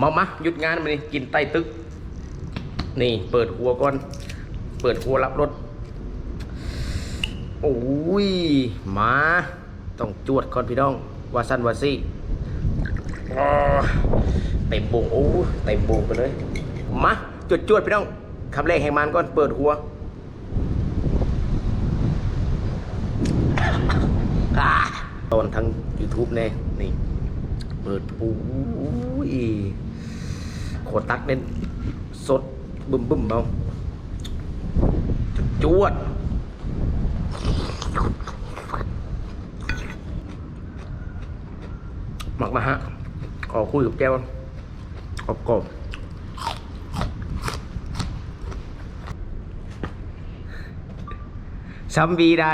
มามาหยุดงานมานี่กินใต้ตึก นี่ เปิดหัวก่อน เปิดหัวรับรถ โอ้ย มา ต้องจวดก่อนพี่น้อง วาซันวาซี่เต็มวงโอ้เต็มวงไปเลย มาจวดจวดพี่น้องคำแรกแห่งมันก่อน เปิดหัวตอนทั้ง YouTube แน่นี่ เปิดปูย โคตรตักเน้นสดบึมบึมเอาจวด หมักมาฮะ ขอคุยกับแก้วกรอบกบซัมบีได้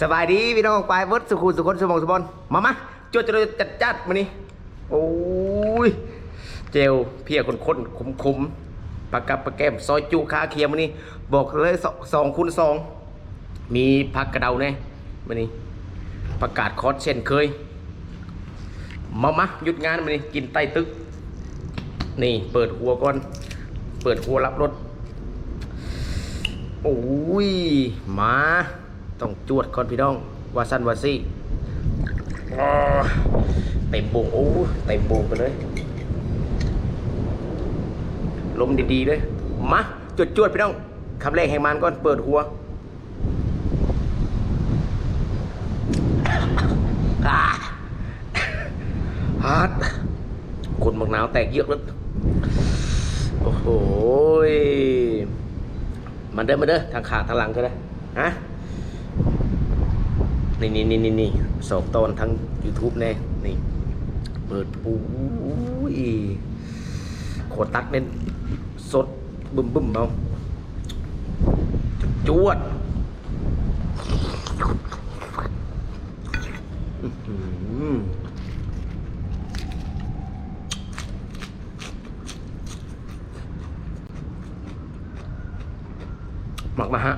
สบายดี พี่น้องไปเวิร์ดสุขุมสุขนสมองสมบอนมามาจวดจวดจัดจัดมานี่ โอ้ย เจลเพียคนคนขมขมปากกับปากแก้มซอยจูคาเคียมมานี่บอกเลยสองคูณสองมีผักกระเดาแน่มานี่ประกาศคอร์สเช่นเคย มามาหยุดงานมานี่กินใต้ตึก นี่เปิดหัวก่อน เปิดหัวรับรถโอ้ยมาต้องจวดก่อนพี่น้องวาซันวาซี่เต็มวงโอ้เต็มวงไปเลย ลมดีๆเลย มาจวดจวดๆพี่น้องคำแรกแห่งมันก่อนเปิดหัวฮาร์ดคนบักหนาวแตกเยอะเลยโอ้โหยมาเด้อมาเด้อทางขาทางหลังก็ได้ฮะนี่นี่นี่นี่นี่สองตอนทั้ง YouTube แน่นี่ เปิดปูยโคตรตักเน้น สดบึ้มบึ้มๆเอาจวดหมักมาฮะ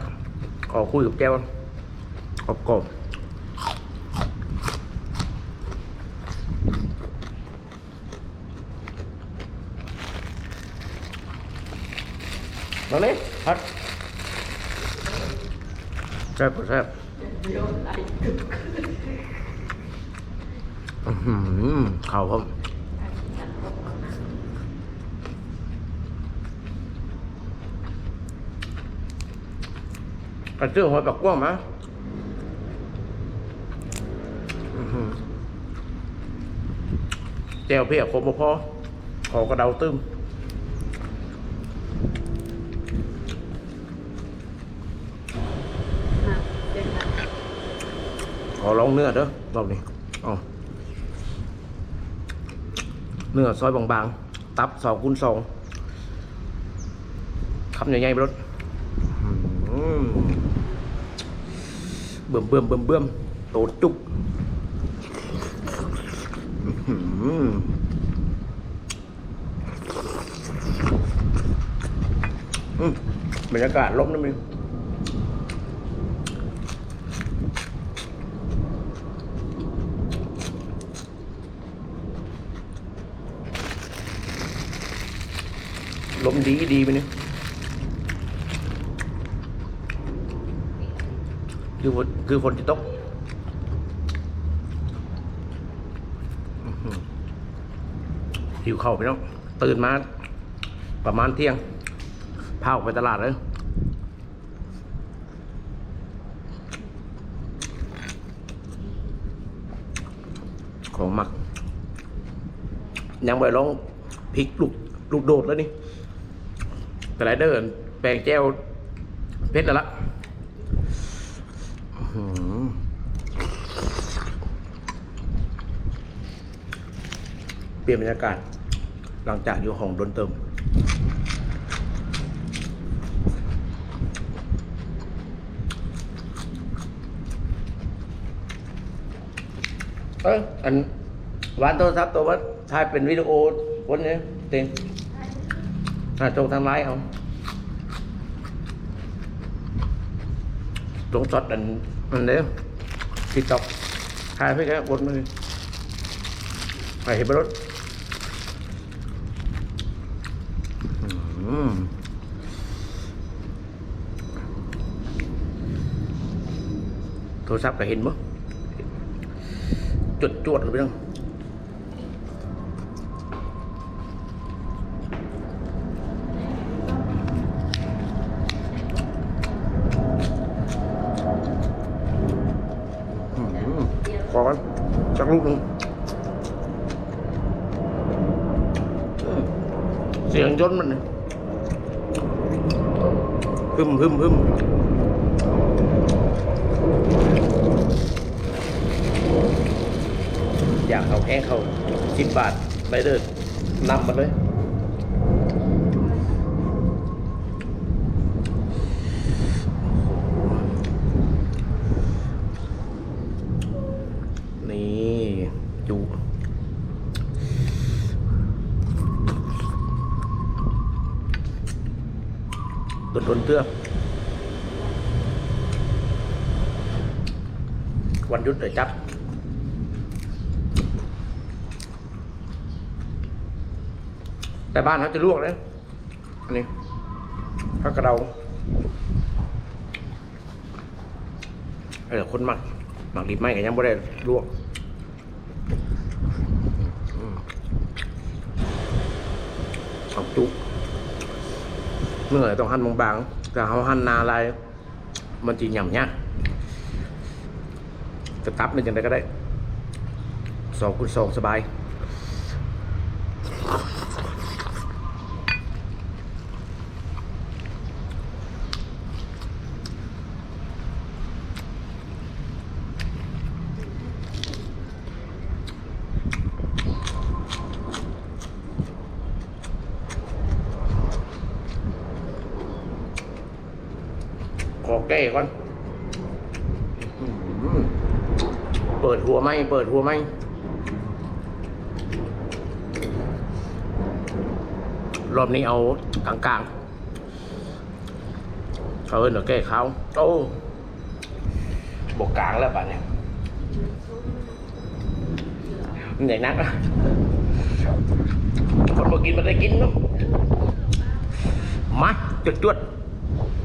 ขอคุยกับแก้วกรอบกรอบ มาเลยพัดแซ่บแซ่บอื้อหือข่าวผมกระเจือหัวปักกว้างมาอื้อหือแจวเพียครบบ่พอขอกระเดาตึ้ม อลองเนื้อเด้อรอบนี้เอเนื้อซอยบางๆ ตับสองคูณสองคำใหญ่ๆไปรถเบิ่มเบิ่มเบิ่มเบิ่มโตจุกบรรยากาศลมนะมึง ลมดีดีไปเนี่ยคือฝนคือฝนจะตกอื้อหือหิวเข่าวไปแล้วตื่นมา ประมาณเที่ยงพาออกไปตลาดเลยของหมัก ยังไปลองพริกลูกลูกโดดแล้วนี่ แต่ไรเดินแปลงแก้วเพชรแล้วละเปลี่ยนบรรยากาศ หลังจากอยู่ห้องโดนเติมเอออันวานโทรศัพท์ตัวว่าถ่ายเป็นวิดีโอคนนี้เต็ง อ่าจงทางไลน์เอาตรงจอดอันอันเนี้ยติดตอกถ่ายไปแค่บนมือไปเห็นบรถโทรศัพท์ก็เห็นบ่จดจวดๆเลยพี่น้อ ขอกันสักลูกหนึ่งเสียงยนมันเนี่ยฮึมฮึมฮึมอยากเอาแห้งเขาสิบบาทไปเดินนำมาเลย นี่จู โดนเตื้อวันหยุดเลยจับแต่บ้านเขาจะลวกเลยอันนี้ผักกระเดาเออคนหมักหมักดิบไหมก็ยังไม่ได้ลวกอืมเอาจุ เมื่อต้องหั่นบางๆแต่เขาหั่นนาอะไรมันจีหย่ำยากจะตับมันยังไงก็ได้สองคูณสองสบาย ขอแก้ก่อนเปิดหัวไหมเปิดหัวไหมรอบนี้เอากลางๆเขาเอิ้นว่าแก้เขาโอ้บกกลางแล้วป่ะเนี่ยมันใหญ่นักอะคนบอกกินมันได้กินเนาะมาจุดจวด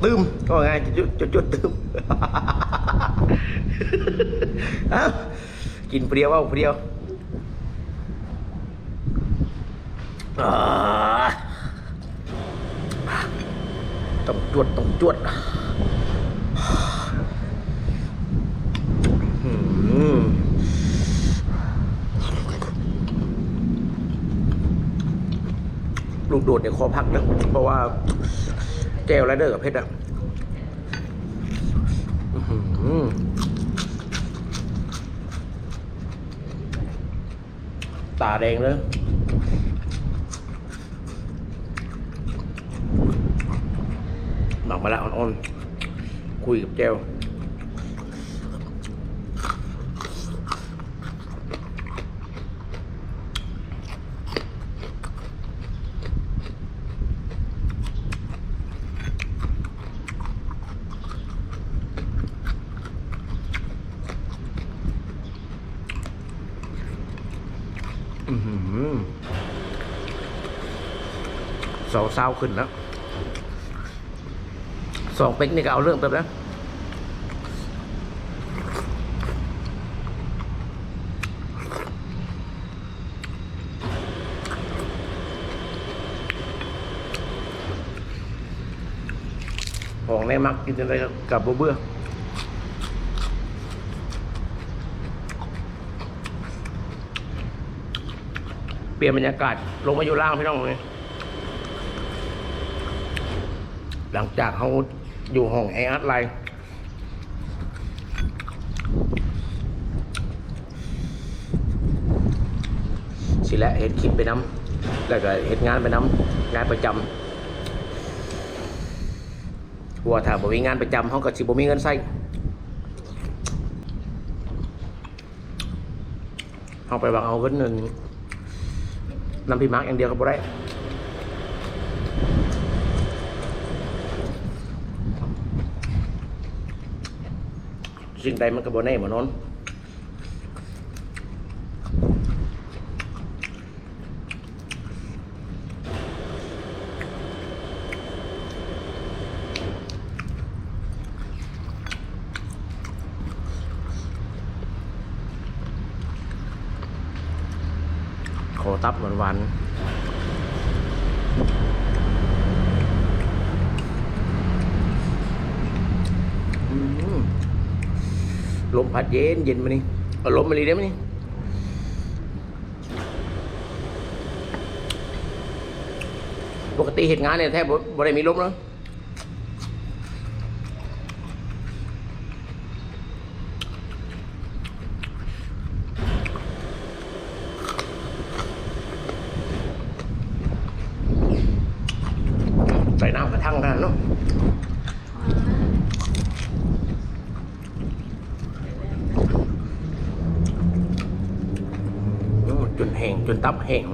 ตืมก็ไงจุดจุดจุดตืมเอากินเปรี้ยวเอาเปรี้ยวต้องจวดต้องจวดลูกโดดเนี่ยคอพักนะเพราะว่า แก้วไรเดอร์กับเพชรอะตาแดงเลยหมักมาแล้วอ่อนๆ คุยกับแก้ว สองเศร้าขึ้นแล้ว สองเป็กนี่ก็เอาเรื่องไปแล้วของในมักกินอะไรกับบ่เบื่อ ปลี่ยนบรรยากาศลงมาอยู่ล่างพี่น้องเลยหลังจากเขาอยู่ห้องแออัดไลน์สิและเห็ดคลิปไปน้ำแล้วก็เห็ดงานไปน้ำงานประจำว่าถ้าบ่มีงานประจำเขาก็สิบ่มีเงินใช้เขาไปวางเอาเงินหนึ่ง น้ำพี่มาร์กอย่างเดียวก็บ่ได้สิ่งใดมันก็บ่แน่บ่นอน ตับหวานวันๆลมพัดเย็นเย็นมานี่เอาลมมาลีได้ไหมนี่ปกติเหตุงานเนี่ยแทบบ่บ่ได้มีลมเนาะส่น้ำกระทั่งกันเนาะอืม จนแห้งจนตับแห้ง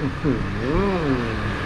อื้อหือ